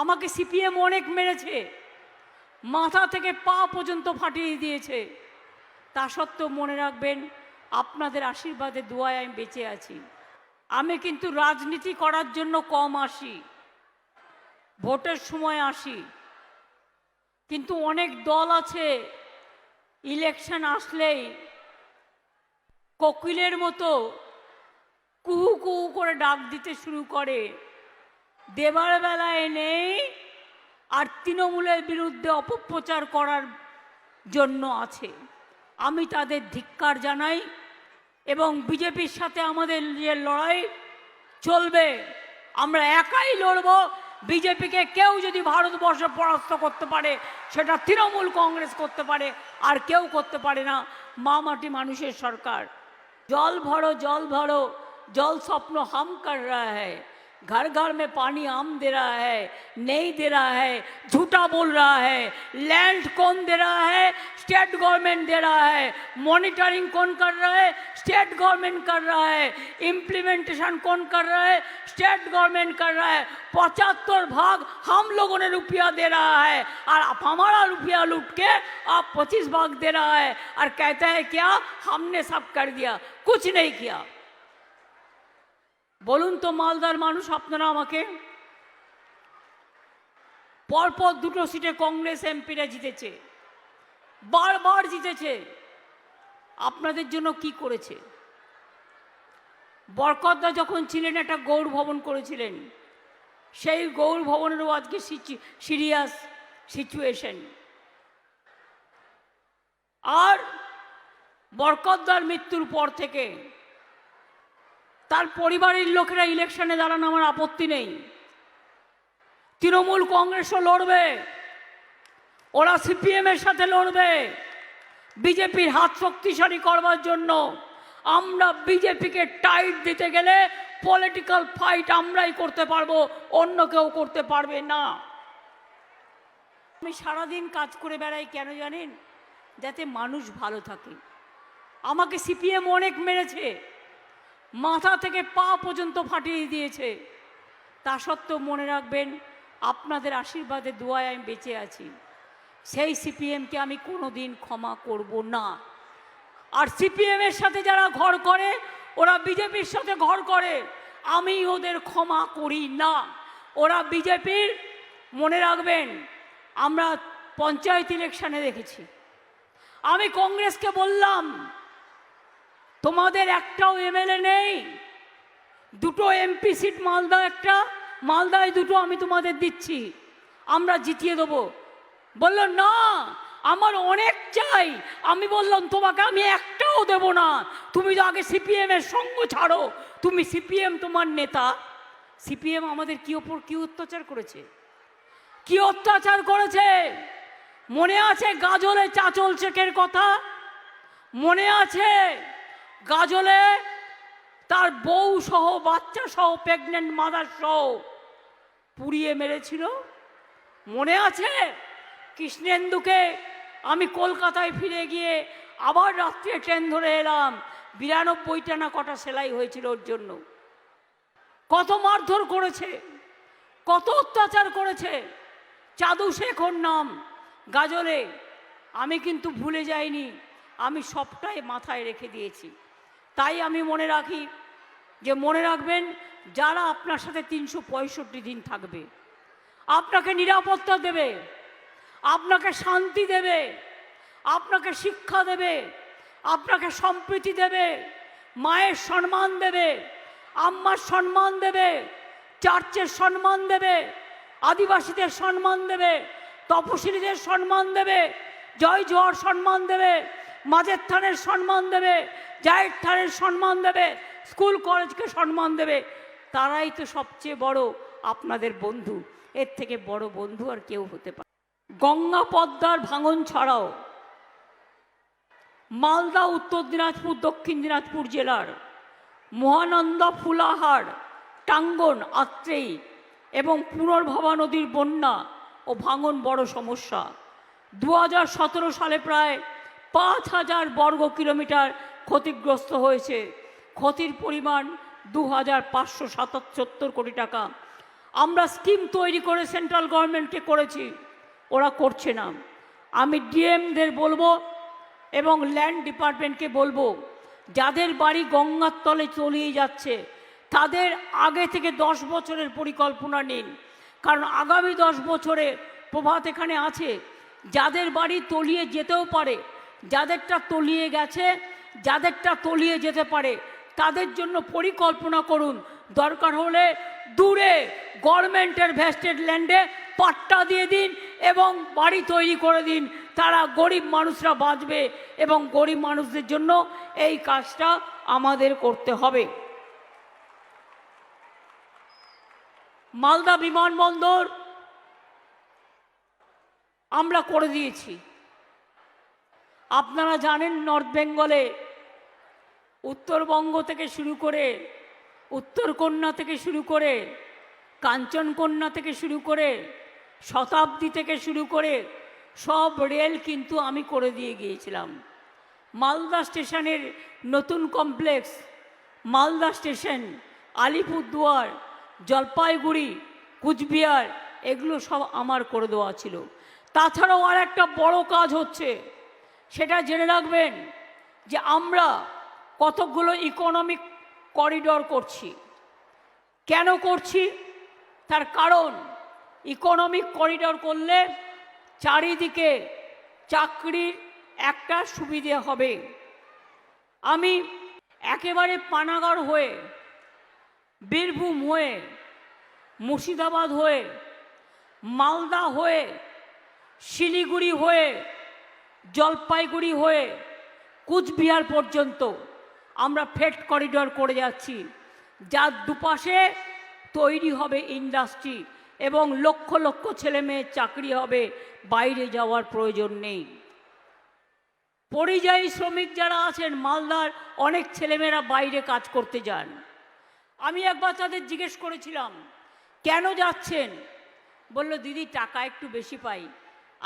আমাকে সিপিএম অনেক মেরেছে। মাথা থেকে পা পর্যন্ত ফাটিয়ে দিয়েছে। তা সত্ত্বেও মনে রাখবেন, আপনাদের আশীর্বাদে দোয়ায় আমি বেঁচে আছি। আমি কিন্তু রাজনীতি করার জন্য কম আসি, ভোটের সময় আসি। কিন্তু অনেক দল আছে, ইলেকশন আসলেই কোকিলের মতো কুহু কুহু করে ডাক দিতে শুরু করে। দেবার বেলায় নেই, আর তৃণমূলের বিরুদ্ধে অপপ্রচার করার জন্য আছে। আমি তাদের ধিক্কার জানাই এবং বিজেপির সাথে আমাদের যে লড়াই চলবে, আমরা একাই লড়ব। বিজেপিকে কেউ যদি ভারতবর্ষ পরাস্ত করতে পারে, সেটা তৃণমূল কংগ্রেস করতে পারে, আর কেউ করতে পারে না। মা মাটি মানুষের সরকার। জল ভরো জল ভরো, জল স্বপ্ন হামকার রা হয় घर घर में पानी आम दे रहा है, नहीं दे रहा है, झूठा बोल रहा है लैंड कौन दे रहा है? स्टेट गवर्नमेंट दे रहा है। मॉनिटरिंग कौन कर रहा है? स्टेट गवर्नमेंट कर रहा है। इम्प्लीमेंटेशन कौन कर रहा है? स्टेट गवर्नमेंट कर रहा है। पचहत्तर भाग हम लोगों ने रुपया दे रहा है। और आप हमारा रुपया लूट के आप पच्चीस भाग दे रहा है। और कहते हैं, क्या? हमने सब कर दिया। कुछ नहीं किया। বলুন তো মালদার মানুষ, আপনারা আমাকে? পরপর দুটো সিটে কংগ্রেস এমপিরা জিতেছে। বারবার জিতেছে। আপনাদের জন্য কি করেছে? বরকতদা যখন ছিলেন, একটা গৌর ভবন করেছিলেন। সেই গৌর ভবনেরও আজকে সিরিয়াস সিচুয়েশন। আর বরকতদার মৃত্যুর পর থেকে তার পরিবারের লোকেরা ইলেকশনে দাঁড়ানো আমার আপত্তি নেই। তৃণমূল কংগ্রেসও লড়বে। ওরা সিপিএমের সাথে লড়বে। বিজেপির হাত শক্তিশালী করবার জন্য আমরা বিজেপিকে টাইট দিতে গেলে পলিটিক্যাল ফাইট আমরাই করতে পারব, অন্য কেউ করতে পারবে না। আমি সারাদিন কাজ করে বেড়াই কেন জানেন? যাতে মানুষ ভালো থাকে। আমাকে সিপিএম অনেক মেরেছে। মাথা থেকে পা পর্যন্ত ফাটিয়ে দিয়েছে। তা সত্ত্বেও মনে রাখবেন, আপনাদের আশীর্বাদে দোয়ায় আমি বেঁচে আছি। সেই সিপিএমকে আমি কোনো দিন ক্ষমা করব না। আর সিপিএমের সাথে যারা ঘর করে, ওরা বিজেপির সাথে ঘর করে। আমি ওদের ক্ষমা করি না। ওরা বিজেপির, মনে রাখবেন, আমরা পঞ্চায়েত ইলেকশনে দেখেছি। আমি কংগ্রেসকে বললাম তোমাদের একটাও এমএলএ নেই। দুটো এমপি সিট মালদা একটা, মালদায় দুটো আমি তোমাদের দিচ্ছি। আমরা জিতিয়ে দেবো। বলল, না, আমার অনেক চাই। আমি বললাম, তোমাকে আমি একটাও দেব না। তুমি তো আগে সিপিএম এর সঙ্গ ছাড়ো। তুমি সিপিএম তোমার নেতা। সিপিএম আমাদের কি ওপর কি অত্যাচার করেছে? কি অত্যাচার করেছে? মনে আছে গাজলে চাচল শেখের কথা? মনে আছে গাজলে তার বউ সহ, বাচ্চা সহ প্রেগনেন্ট মাদার সহ পুড়িয়ে মেরেছিল। মনে আছে? কৃষ্ণেন্দুকে আমি কলকাতায় ফিরে গিয়ে আবার রাত্রে ট্রেন ধরে এলাম। বিরানব্বইটা না কটা সেলাই হয়েছিল ওর জন্য। কত মারধর করেছে, কত অত্যাচার করেছে। চাদু শেখ ওর নাম, গাজলে। আমি কিন্তু ভুলে যাইনি, আমি সবটাই মাথায় রেখে দিয়েছি। তাই আমি মনে রাখি যে মনে রাখবেন, যারা আপনার সাথে তিনশো পঁয়ষট্টি দিন থাকবে, আপনাকে নিরাপত্তা দেবে, আপনাকে শান্তি দেবে, আপনাকে শিক্ষা দেবে, আপনাকে সম্প্রীতি দেবে, মায়ের সম্মান দেবে, আম্মার সম্মান দেবে, চার্চের সম্মান দেবে, আদিবাসীদের সম্মান দেবে, তপশিলীদের সম্মান দেবে, জয় জোয়ার সম্মান দেবে, মাঝের থানের সম্মান দেবে জায়ের থানের সম্মান দেবে, স্কুল, কলেজকে সম্মান দেবে, তারাই তো সবচেয়ে বড় আপনাদের বন্ধু। এর থেকে বড় বন্ধু আর কেউ হতে পারে গঙ্গা পদ্মার ভাঙন ছাড়াও মালদা, উত্তর দিনাজপুর, দক্ষিণ দিনাজপুর জেলার মহানন্দা ফুলাহার, টাঙ্গন, আত্রেই এবং পুনর্ভবা নদীর বন্যা ও ভাঙন বড় সমস্যা। দু হাজার সতেরো সালে প্রায় পাঁচ হাজার বর্গ কিলোমিটার ক্ষতিগ্রস্ত হয়েছে। ক্ষতির পরিমাণ দু হাজার পাঁচশো সাতাত্তর কোটি টাকা। আমরা স্কিম তৈরি করে সেন্ট্রাল গভর্নমেন্টকে করেছি। ওরা করছে না। আমি ডিএমদের বলব এবং ল্যান্ড ডিপার্টমেন্টকে বলব, যাদের বাড়ি গঙ্গার তলে চলিয়ে যাচ্ছে, তাদের আগে থেকে দশ বছরের পরিকল্পনা নিন। কারণ আগামী দশ বছরে প্রভাত এখানে আছে। যাদের বাড়ি তলিয়ে যেতেও পারে, যাদেরটা তলিয়ে গেছে যাদেরটা তলিয়ে যেতে পারে, তাদের জন্য পরিকল্পনা করুন। দরকার হলে দূরে গভর্নমেন্টের ভেস্টেড ল্যান্ডে পাট্টা দিয়ে দিন এবং বাড়ি তৈরি করে দিন। তারা গরিব মানুষরা বাঁচবে এবং গরিব মানুষদের জন্য এই কাজটা আমাদের করতে হবে। মালদা বিমানবন্দর আমরা করে দিয়েছি। আপনারা জানেন নর্থ বেঙ্গলে উত্তরবঙ্গ থেকে শুরু করে উত্তরকন্যা থেকে শুরু করে কাঞ্চনকন্যা থেকে শুরু করে, শতাব্দী থেকে শুরু করে সব রেল কিন্তু আমি করে দিয়ে গিয়েছিলাম। মালদা স্টেশনের নতুন কমপ্লেক্স, মালদা স্টেশন, আলিপুরদুয়ার, জলপাইগুড়ি, কুচবিহার, এগুলো সব আমার করে দেওয়া ছিল। তাছাড়াও আর একটা বড় কাজ হচ্ছে, সেটা জেনে রাখবেন যে আমরা কতকগুলো ইকোনমিক করিডর করছি। কেন করছি? তার কারণ ইকোনমিক করিডর করলে চারিদিকে চাকরির একটা সুবিধে হবে। আমি একেবারে পানাগড় হয়ে, বীরভূম হয়ে, মুর্শিদাবাদ হয়ে, মালদা হয়ে, শিলিগুড়ি হয়ে, জলপাইগুড়ি হয়ে, কুচবিহার পর্যন্ত আমরা ফেট করিডর করে যাচ্ছি, যার দুপাশে তৈরি হবে ইন্ডাস্ট্রি এবং লক্ষ লক্ষ ছেলে মেয়ের চাকরি হবে, বাইরে যাওয়ার প্রয়োজন নেই। পরিযায়ী শ্রমিক যারা আছেন, মালদার অনেক ছেলেমেয়েরা বাইরে কাজ করতে যান। আমি একবার তাদের জিজ্ঞেস করেছিলাম, কেন যাচ্ছেন? বলল, দিদি, টাকা একটু বেশি পাই।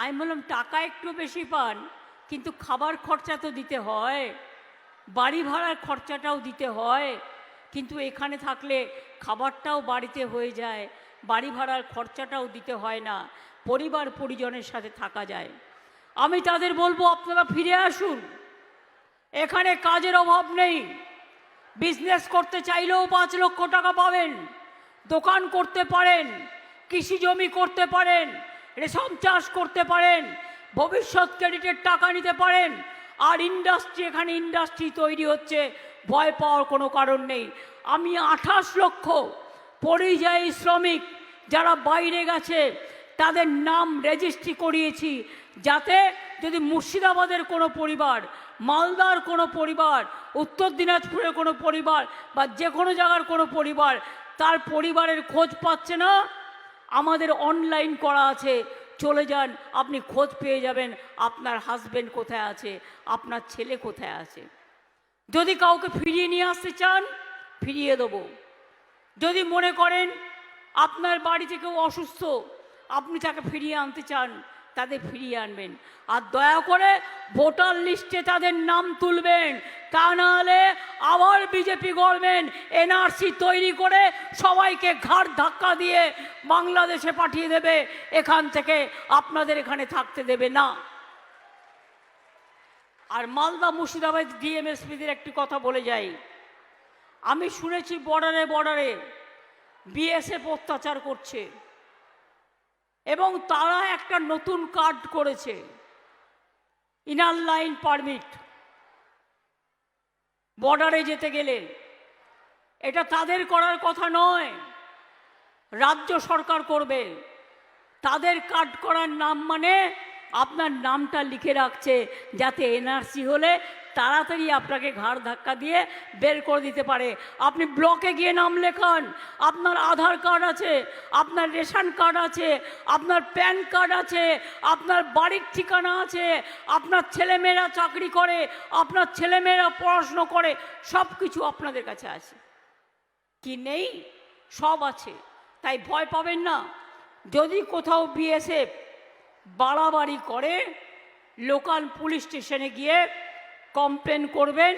আমি বললাম, টাকা একটু বেশি পান, কিন্তু খাবার খরচা তো দিতে হয়। বাড়ি ভাড়ার খরচাটাও দিতে হয়, কিন্তু এখানে থাকলে খাবারটাও বাড়িতে হয়ে যায়, বাড়ি ভাড়ার খরচাটাও দিতে হয় না, পরিবার পরিজনের সাথে থাকা যায়। আমি তাদের বলব, আপনারা ফিরে আসুন। এখানে কাজের অভাব নেই। বিজনেস করতে চাইলেও পাঁচ লক্ষ টাকা পাবেন, দোকান করতে পারেন, কৃষি জমি করতে পারেন, রেশম চাষ করতে পারেন, ভবিষ্যৎ ক্রেডিটের টাকা নিতে পারেন আর ইন্ডাস্ট্রি এখানে ইন্ডাস্ট্রি তৈরি হচ্ছে, ভয় পাওয়ার কোনো কারণ নেই। আমি আঠাশ লক্ষ পরিযায়ী শ্রমিক যারা বাইরে গেছে, তাদের নাম রেজিস্ট্রি করিয়েছি, যাতে যদি মুর্শিদাবাদের কোনো পরিবার, মালদার কোনো পরিবার, উত্তর দিনাজপুরের কোনো পরিবার, বা যে কোনো জায়গার কোনো পরিবার, তার পরিবারের খোঁজ পাচ্ছে না, আমাদের অনলাইন করা আছে। চলে যান, আপনি খোঁজ পেয়ে যাবেন আপনার হাজব্যান্ড কোথায় আছে, আপনার ছেলে কোথায় আছে। যদি কাউকে ফিরিয়ে নিয়ে আসতে চান, ফিরিয়ে দেবো। যদি মনে করেন আপনার বাড়িতে কেউ অসুস্থ, আপনি তাকে ফিরিয়ে আনতে চান তাদের ফিরিয়ে আনবেন। আর দয়া করে ভোটার লিস্টে তাদের নাম তুলবেন। তা নাহলে আবার বিজেপি গভর্নমেন্ট এনআরসি তৈরি করে সবাইকে ঘাড় ধাক্কা দিয়ে বাংলাদেশে পাঠিয়ে দেবে। এখান থেকে আপনাদের এখানে থাকতে দেবে না। আর মালদা মুর্শিদাবাদ ডিএমএসপিদের একটি কথা বলে যাই। আমি শুনেছি বর্ডারে বর্ডারে বিএসএফ অত্যাচার করছে। এবং তারা একটা নতুন কার্ড করেছে। ইনার লাইন পারমিট বর্ডারে যেতে গেলে। এটা তাদের করার কথা নয়। রাজ্য সরকার করবে। তাদের কার্ড করার নাম মানে আপনার নামটা লিখে রাখছে, যাতে এনআরসি হলে তাড়াতাড়ি আপনাকে ঘাড় ধাক্কা দিয়ে বের করে দিতে পারে। আপনি ব্লকে গিয়ে নাম লেখান। আপনার আধার কার্ড আছে, আপনার রেশন কার্ড আছে, আপনার প্যান কার্ড আছে, আপনার বাড়ির ঠিকানা আছে, আপনার ছেলেমেয়েরা চাকরি করে, আপনার ছেলেমেয়েরা পড়াশুনো করে সব কিছু আপনাদের কাছে আছে। কি নেই? সব আছে। তাই ভয় পাবেন না। যদি কোথাও বিএসএফ বাড়াবাড়ি করে, লোকাল পুলিশ স্টেশনে গিয়ে কমপ্লেন করবেন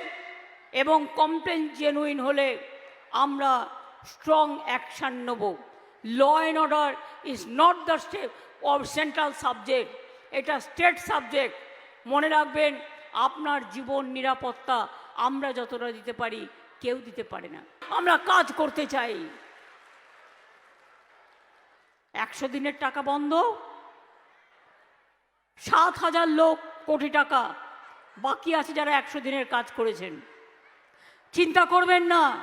এবং কমপ্লেন জেনুইন হলে আমরা স্ট্রং অ্যাকশান নেব। Law and order is not the step of central subject এটা স্টেট সাবজেক্ট মনে রাখবেন, আপনার জীবন নিরাপত্তা আমরা যতটা দিতে পারি, কেউ দিতে পারে না। আমরা কাজ করতে চাই। একশো দিনের টাকা বন্ধ, সাত হাজার লোক কোটি টাকা বাকি আছে যারা একশো দিনের কাজ করেছেন। চিন্তা করবেন না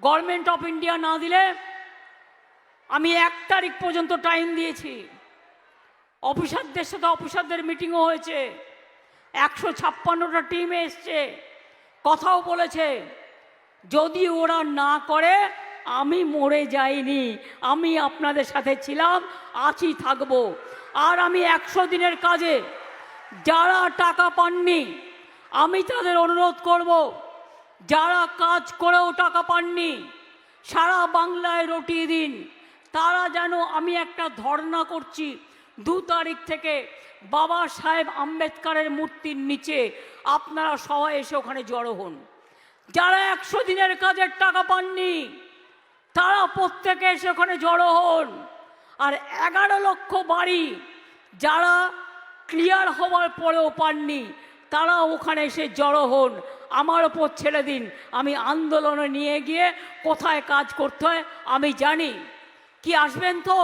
গভর্নমেন্ট অফ ইন্ডিয়া না দিলে আমি এক তারিখ পর্যন্ত টাইম দিয়েছি। অফিসারদের সাথে অফিসারদের মিটিংও হয়েছে। একশো ছাপ্পান্নটা টিম এসছে। কথাও বলেছে। যদি ওরা না করে, আমি মরে যাইনি। আমি আপনাদের সাথে ছিলাম, আছি, থাকব। আর আমি একশো দিনের কাজে যারা টাকা পাননি, আমি তাদের অনুরোধ করব, যারা কাজ করেও টাকা পাননি, সারা বাংলায় রটিয়ে দিন। তারা যেন আমি একটা ধর্ণা করছি, দু তারিখ থেকে বাবা সাহেব আম্বেদকারের মূর্তির নিচে আপনারা সবাই এসে ওখানে জড়ো হন। যারা একশো দিনের কাজের টাকা পাননি, তারা প্রত্যেকে এসে ওখানে জড়ো হন। আর এগারো লক্ষ বাড়ি যারা ক্লিয়ার হওয়ার পরেও পাননি। তারা ওখানে এসে জড়ো হন। আমার ওপর ছেড়ে দিন। আমি আন্দোলনে নিয়ে গিয়ে কোথায় কাজ করতে হয় আমি জানি। কি, আসবেন তো?